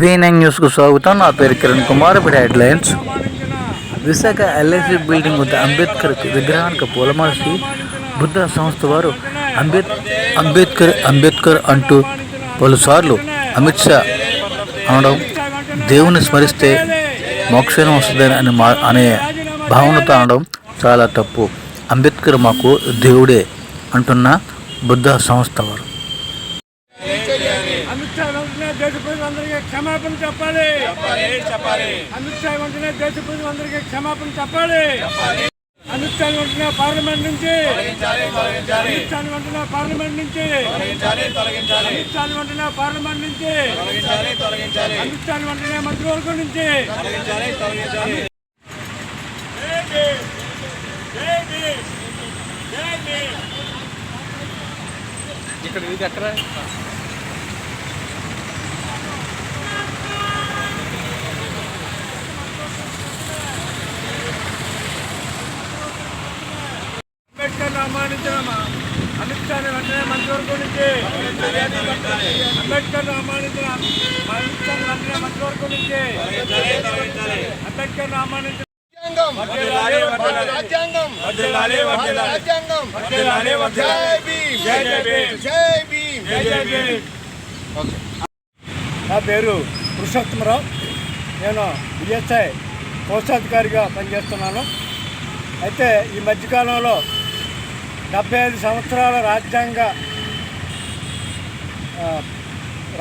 V9 న్యూస్కు స్వాగతం. నా పేరు కిరణ్ కుమార్. ఇప్పుడు హెడ్లైన్స్. విశాఖ ఎల్ఐసి బిల్డింగ్ వద్ద అంబేద్కర్ విగ్రహానికి పూలమాసి బుద్ధ సంస్థ వారు అంబేద్ అంబేద్కర్ అంబేద్కర్ అంటూ పలుసార్లు అమిత్ షా అనడం దేవుని స్మరిస్తే మోక్షం వస్తుందని అని మా అనే భావనతో అనడం చాలా తప్పు. అంబేద్కర్ మాకు దేవుడే అంటున్న బుద్ధ సంస్థ వారు. అమిత్ షా వెంటనే దేశ ప్రజలందరికీ క్షమాపణ చెప్పాలి. అమిత్ షా వెంటనే దేశ ప్రజలందరికీ క్షమాపణ చెప్పాలి. షా వెంటనే పార్లమెంట్ నుంచి. షా వెంటనే పార్లమెంట్ నుంచి. షా వెంటనే పార్లమెంట్ నుంచి. షా వెంటనే మంత్రివర్గం నుంచి. జై భీమ్. జై భీమ్. జై భీమ్. అంబేద్కర్ ఆహ్వానించిన అమిత్ షా వెంటనే మంత్రివర్గం నుంచి అంబేద్కర్ ఆహ్వానించిన అమిత్ షా వెంటనే మంత్రివర్గం నుంచి అంబేద్కర్ ఆహ్వానించిన వర్ధిల్లాలి, వర్ధిల్లాలి. రాజ్యాంగం వర్ధిల్లాలి, వర్ధిల్లాలి. రాజ్యాంగం వర్ధిల్లాలి, వర్ధిల్లాలి. జై భీమ్ జై జై భీమ్. జై భీమ్ జై జై భీమ్. నా పేరు పురుషోత్తమరావు నేను బిఎస్ఐ కోశాధికారిగా పనిచేస్తున్నాను అయితే ఈ మధ్యకాలంలో డెబ్బై ఐదు సంవత్సరాల రాజ్యాంగ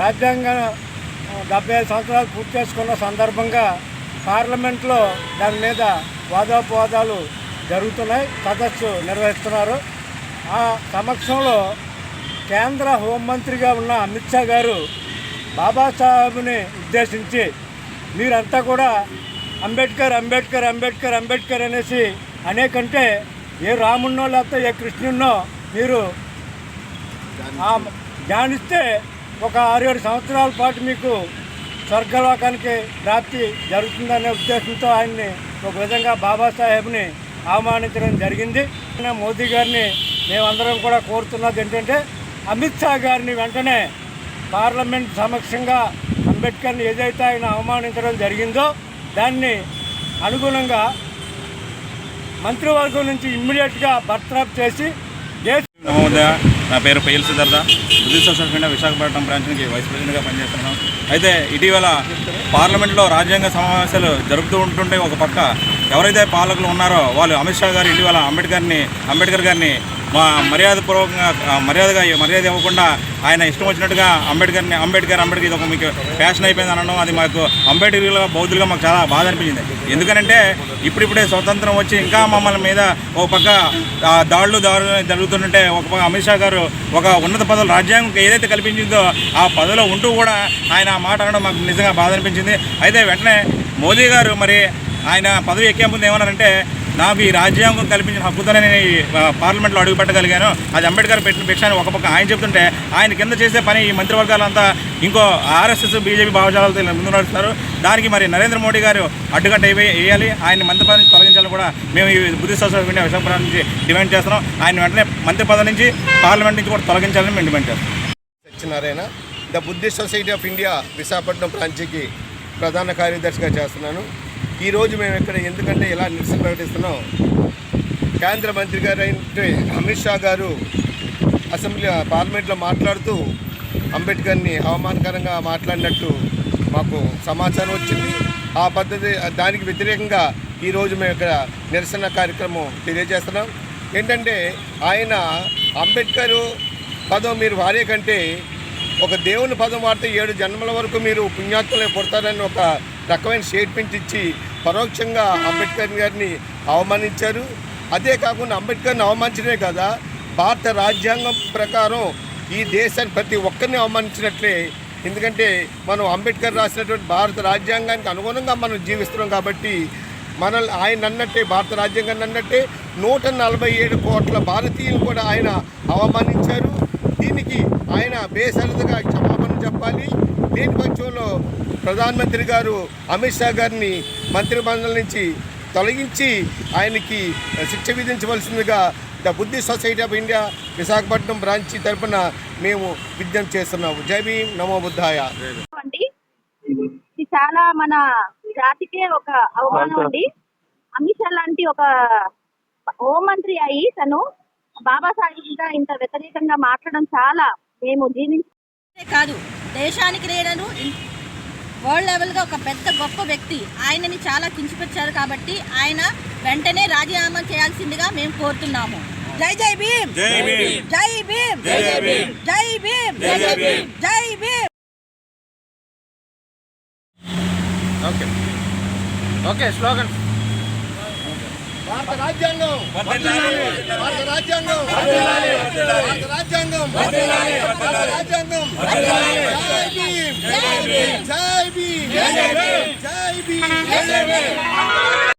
రాజ్యాంగ డెబ్బై ఐదు సంవత్సరాలు పూర్తి చేసుకున్న సందర్భంగా పార్లమెంట్లో దాని మీద వాదోపవాదాలు జరుగుతున్నాయి సదస్సు నిర్వహిస్తున్నారు. ఆ సమక్షంలో కేంద్ర హోంమంత్రిగా ఉన్న అమిత్ షా గారు బాబాసాహెబ్ని ఉద్దేశించి మీరంతా కూడా అంబేద్కర్ అంబేద్కర్ అంబేద్కర్ అంబేద్కర్ అనేసి అనేకంటే ఏ రామున్నో లేకపోతే ఏ కృష్ణున్నో మీరు ధ్యానిస్తే ఒక ఆరు ఏడు సంవత్సరాల పాటు మీకు స్వర్గలోకానికి ప్రాప్తి జరుగుతుందనే ఉద్దేశంతో ఆయన్ని ఒక విధంగా బాబాసాహెబ్ని అవమానించడం జరిగింది. మోదీ గారిని మేమందరం కూడా కోరుతున్నది ఏంటంటే అమిత్ షా గారిని వెంటనే పార్లమెంట్ సమక్షంగా అంబేద్కర్ని ఏదైతే ఆయన అవమానించడం జరిగిందో దాన్ని అనుగుణంగా మంత్రివర్గం నుంచి ఇమ్మీడియట్గా బర్తరఫ్ చేసి నమోదయ నా పేరు Payyal Siddhartha. Buddhist social media Visakhapatnam బ్రాంచ్కి వైస్ ప్రెసిడెంట్గా పనిచేస్తున్నాను అయితే ఇటీవల పార్లమెంట్లో రాజ్యాంగ సమావేశాలు జరుపుతూ ఉంటుంటే ఒక పక్క ఎవరైతే పాలకులు ఉన్నారో వాళ్ళు అమిత్ షా గారు ఇటీవల అంబేద్కర్ని అంబేద్కర్ గారిని మా మర్యాదపూర్వకంగా మర్యాదగా మర్యాద ఇవ్వకుండా ఆయన ఇష్టం వచ్చినట్టుగా అంబేద్కర్ని అంబేద్కర్ అంబేద్కర్ ఇది ఒక మీకు ఫ్యాషన్ అయిపోయింది అనడం అది మాకు అంబేద్కర్గా బౌద్ధులుగా మాకు చాలా బాధ అనిపించింది. ఎందుకనంటే ఇప్పుడిప్పుడే స్వతంత్రం వచ్చి ఇంకా మమ్మల్ని మీద ఒక పక్క దాడులు దాడులు జరుగుతుంటే ఒక పక్క అమిత్ షా గారు ఒక ఉన్నత పదవులు రాజ్యాంగం ఏదైతే కల్పించిందో ఆ పదవిలో ఉంటూ కూడా ఆయన ఆ మాట అనడం మాకు నిజంగా బాధ అనిపించింది. అయితే వెంటనే మోదీ గారు మరి ఆయన పదవి ఎక్కే ముందు ఏమన్నారంటే నాకు ఈ రాజ్యాంగం కల్పించిన హక్కుతోనే నేను ఈ పార్లమెంట్లో అడుగుపెట్టగలిగాను అది అంబేద్కర్ పెట్టిన భిక్ష ఒక పక్క ఆయన చెప్తుంటే ఆయన కింద చేసే పని ఈ మంత్రివర్గాలంతా ఇంకో ఆర్ఎస్ఎస్ బీజేపీ భావజాలతో ముందు నడుస్తారు దానికి మరి నరేంద్ర మోడీ గారు అడ్డుకట్ట వేయాలి. ఆయన మంత్రి పదవి నుంచి తొలగించాలని కూడా మేము ఈ బుద్ధి సోషల్ మీడియా విశాఖపట్నం నుంచి డిమాండ్ చేస్తున్నాం. ఆయన వెంటనే మంత్రి పదవి నుంచి పార్లమెంట్ నుంచి కూడా తొలగించాలని మేము డిమాండ్ చేస్తున్నాం. Satyanarayana the Buddhist society of India Visakhapatnam బ్రాంచ్కి ప్రధాన కార్యదర్శిగా చేస్తున్నాను. ఈరోజు మేము ఇక్కడ ఎందుకంటే ఇలా నిరసన ప్రకటిస్తున్నాం? కేంద్ర మంత్రి గారు అయితే అమిత్ షా గారు అసెంబ్లీ పార్లమెంట్లో మాట్లాడుతూ అంబేద్కర్ని అవమానకరంగా మాట్లాడినట్టు మాకు సమాచారం వచ్చింది. ఆ పద్ధతి దానికి వ్యతిరేకంగా ఈరోజు మేము ఇక్కడ నిరసన కార్యక్రమం తెలియజేస్తున్నాం. ఏంటంటే ఆయన అంబేద్కర్ పదం మీరు వారే కంటే ఒక దేవుని పదం వాడితే ఏడు జన్మల వరకు మీరు పుణ్యాత్మలే పుడతారని ఒక రకమైన స్టేట్మెంట్ ఇచ్చి పరోక్షంగా అంబేద్కర్ గారిని అవమానించారు. అదే కాకుండా అంబేద్కర్ని అవమానించడమే కదా? భారత రాజ్యాంగం ప్రకారం ఈ దేశాన్ని ప్రతి ఒక్కరిని అవమానించినట్లే. ఎందుకంటే మనం అంబేద్కర్ రాసినటువంటి భారత రాజ్యాంగానికి అనుగుణంగా మనం జీవిస్తున్నాం కాబట్టి మనల్ని ఆయన అన్నట్టే భారత రాజ్యాంగాన్ని అన్నట్టే నూట నలభై ఏడు కోట్ల భారతీయులు కూడా ఆయన అవమానించారు. దీనికి ఆయన బేసరదుగా క్షమాపణ చెప్పాలి. లేని పక్షంలో ప్రధానమంత్రి గారు అమిత్ షా గారిని మంత్రి మండలి నుంచి తొలగించి ఆయనకి శిక్ష విధించవలసిందిగా the Buddhist society of India Visakhapatnam branch తరపున మేము విజ్ఞప్తి చేస్తున్నాము. జై భీమ్ నమో బుద్ధాయ. చాలా మన జాతికే ఒక అవమానం అండి. అమిత్ షా లాంటి ఒక హోంమంత్రి అయి తను బాబాసాహెబ్ ఇంకా ఇంత వ్యతిరేకంగా మాట్లాడడం చాలా మేము అంతే కాదు దేశానికి లేడను వరల్డ్ లెవెల్గా ఒక పెద్ద గొప్ప వ్యక్తి. ఆయనని చాలా కించిపెట్టారు కాబట్టి ఆయన వెంటనే రాజీనామా చేయాల్సిందిగా మేము కోరుతున్నాము. జై జై భీమ్! జై భీమ్! జై భీమ్! జై భీమ్! జై భీమ్! జై భీమ్! జై భీమ్! ఓకే. Okay slogan. భారత రాజ్యాంగం. భారత రాజ్యాంగం. భారత రాజ్యాంగం. భారత రాజ్యాంగం జై భీమ్. జై భీమ్. జై భీమ్. జై భీమ్.